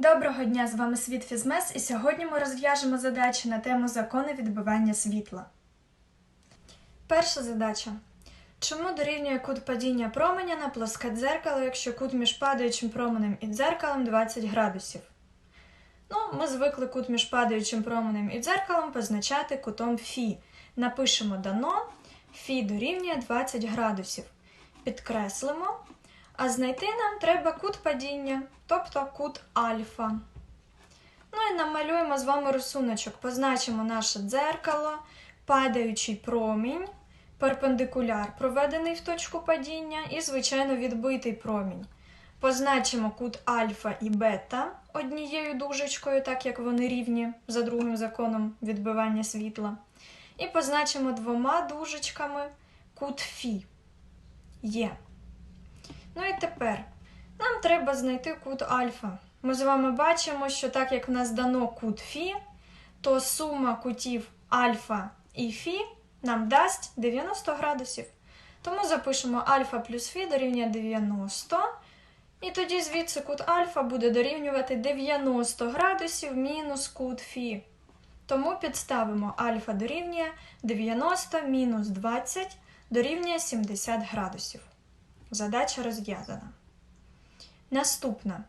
Доброго дня! З вами Світ Фізмес, і сьогодні ми розв'яжемо задачі на тему закону відбивання світла. Перша задача. Чому дорівнює кут падіння променя на плоске дзеркало, якщо кут між падаючим променем і дзеркалом 20 градусів? Ну, ми звикли кут між падаючим променем і дзеркалом позначати кутом Фі. Напишемо дано, Фі дорівнює 20 градусів. Підкреслимо. А знайти нам треба кут падіння, тобто кут альфа. Ну і намалюємо з вами рисуночок. Позначимо наше дзеркало, падаючий промінь, перпендикуляр, проведений в точку падіння, і, звичайно, відбитий промінь. Позначимо кут альфа і бета однією дужечкою, так як вони рівні за другим законом відбивання світла. І позначимо двома дужечками кут Фі. Є. Ну і тепер нам треба знайти кут альфа. Ми з вами бачимо, що так як в нас дано кут Фі, то сума кутів альфа і Фі нам дасть 90 градусів. Тому запишемо альфа плюс Фі дорівнює 90. І тоді звідси кут альфа буде дорівнювати 90 градусів мінус кут Фі. Тому підставимо альфа дорівнює 90 мінус 20 дорівнює 70 градусів. Задача розв'язана. Наступна.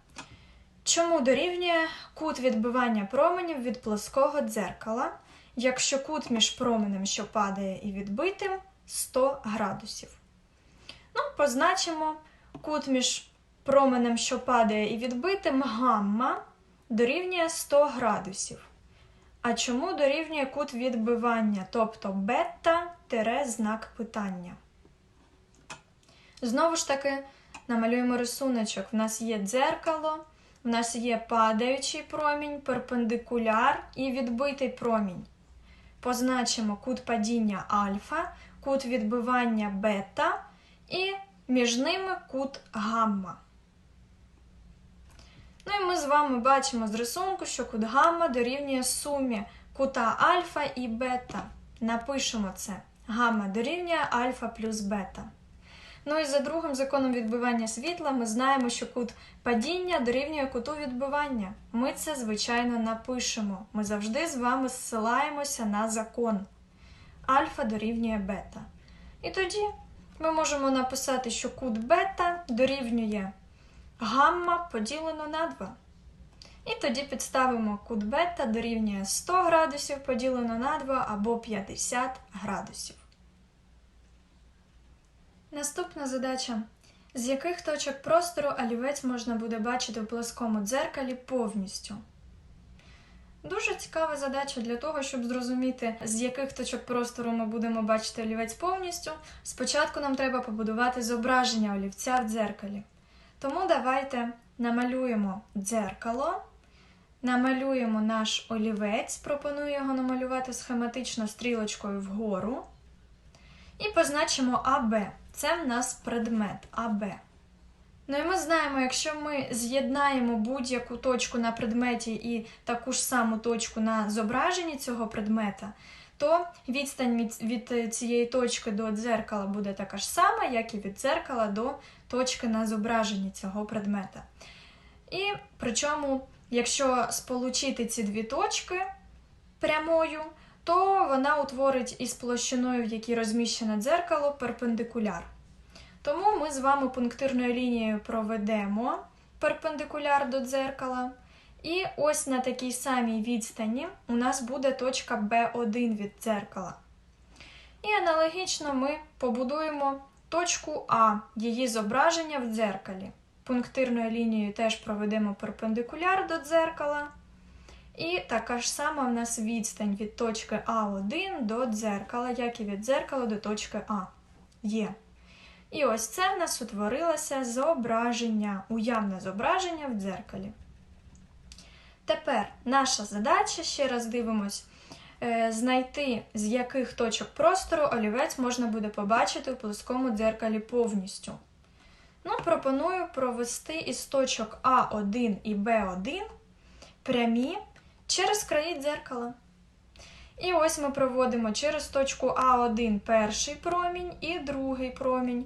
Чому дорівнює кут відбивання променів від плоского дзеркала, якщо кут між променем, що падає, і відбитим 100 градусів? Ну, позначимо кут між променем, що падає, і відбитим гамма дорівнює 100 градусів. А чому дорівнює кут відбивання, тобто бета знак питання? Знову ж таки, намалюємо рисуночок. В нас є дзеркало, в нас є падаючий промінь, перпендикуляр і відбитий промінь. Позначимо кут падіння альфа, кут відбивання бета і між ними кут гамма. Ну і ми з вами бачимо з рисунку, що кут гамма дорівнює сумі кута альфа і бета. Напишемо це. Гамма дорівнює альфа плюс бета. Ну і за другим законом відбивання світла ми знаємо, що кут падіння дорівнює куту відбивання. Ми це, звичайно, напишемо. Ми завжди з вами зсилаємося на закон. Альфа дорівнює бета. І тоді ми можемо написати, що кут бета дорівнює гамма поділено на 2. І тоді підставимо кут бета дорівнює 100 градусів поділено на 2 або 50 градусів. Наступна задача. З яких точок простору олівець можна буде бачити в плоскому дзеркалі повністю? Дуже цікава задача для того, щоб зрозуміти, з яких точок простору ми будемо бачити олівець повністю. Спочатку нам треба побудувати зображення олівця в дзеркалі. Тому давайте намалюємо дзеркало, намалюємо наш олівець, пропоную його намалювати схематично стрілочкою вгору. І позначимо АБ. Це в нас предмет АБ. Ну і ми знаємо, якщо ми з'єднаємо будь-яку точку на предметі і таку ж саму точку на зображенні цього предмета, то відстань від цієї точки до дзеркала буде така ж сама, як і від дзеркала до точки на зображенні цього предмета. І причому, якщо сполучити ці дві точки прямою, то вона утворить із площиною, в якій розміщене дзеркало, перпендикуляр. Тому ми з вами пунктирною лінією проведемо перпендикуляр до дзеркала. І ось на такій самій відстані у нас буде точка B1 від дзеркала. І аналогічно ми побудуємо точку А, її зображення в дзеркалі. Пунктирною лінією теж проведемо перпендикуляр до дзеркала. І така ж сама в нас відстань від точки А1 до дзеркала, як і від дзеркала до точки А. Є. І ось це в нас утворилося зображення, уявне зображення в дзеркалі. Тепер наша задача, ще раз дивимось, е, знайти, з яких точок простору олівець можна буде побачити у плоскому дзеркалі повністю. Ну, Пропоную провести із точок А1 і Б1 прямі через краї дзеркала. І ось ми проводимо через точку А1 перший промінь і другий промінь.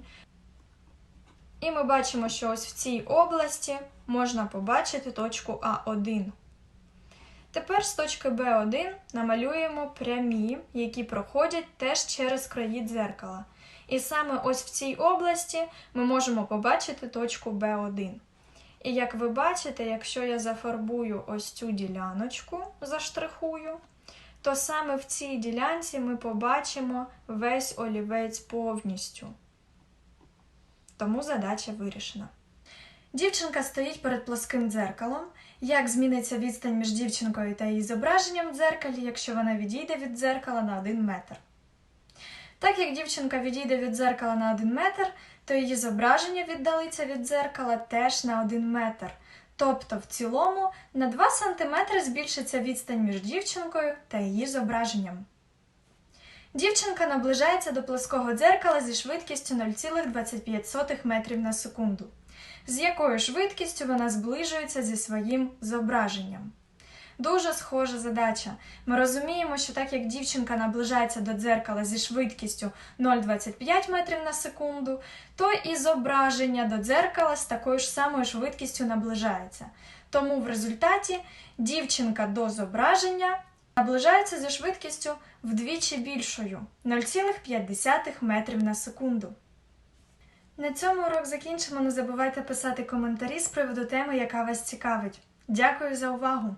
І ми бачимо, що ось в цій області можна побачити точку А1. Тепер з точки Б1 намалюємо прямі, які проходять теж через краї дзеркала. І саме ось в цій області ми можемо побачити точку Б1. І як ви бачите, якщо я зафарбую ось цю діляночку, заштрихую, то саме в цій ділянці ми побачимо весь олівець повністю. Тому задача вирішена. Дівчинка стоїть перед плоским дзеркалом. Як зміниться відстань між дівчинкою та її зображенням в дзеркалі, якщо вона відійде від дзеркала на 1 метр? Так як дівчинка відійде від дзеркала на 1 метр, то її зображення віддалиться від дзеркала теж на 1 метр. Тобто, в цілому на 2 см збільшиться відстань між дівчинкою та її зображенням. Дівчинка наближається до плоского дзеркала зі швидкістю 0,25 метрів на секунду. З якою швидкістю вона зближується зі своїм зображенням? Дуже схожа задача. Ми розуміємо, що так як дівчинка наближається до дзеркала зі швидкістю 0,25 метрів на секунду, то і зображення до дзеркала з такою ж самою швидкістю наближається. Тому в результаті дівчинка до зображення наближається зі швидкістю вдвічі більшою 0,5 метрів на секунду. На цьому урок закінчимо. Не забувайте писати коментарі з приводу теми, яка вас цікавить. Дякую за увагу!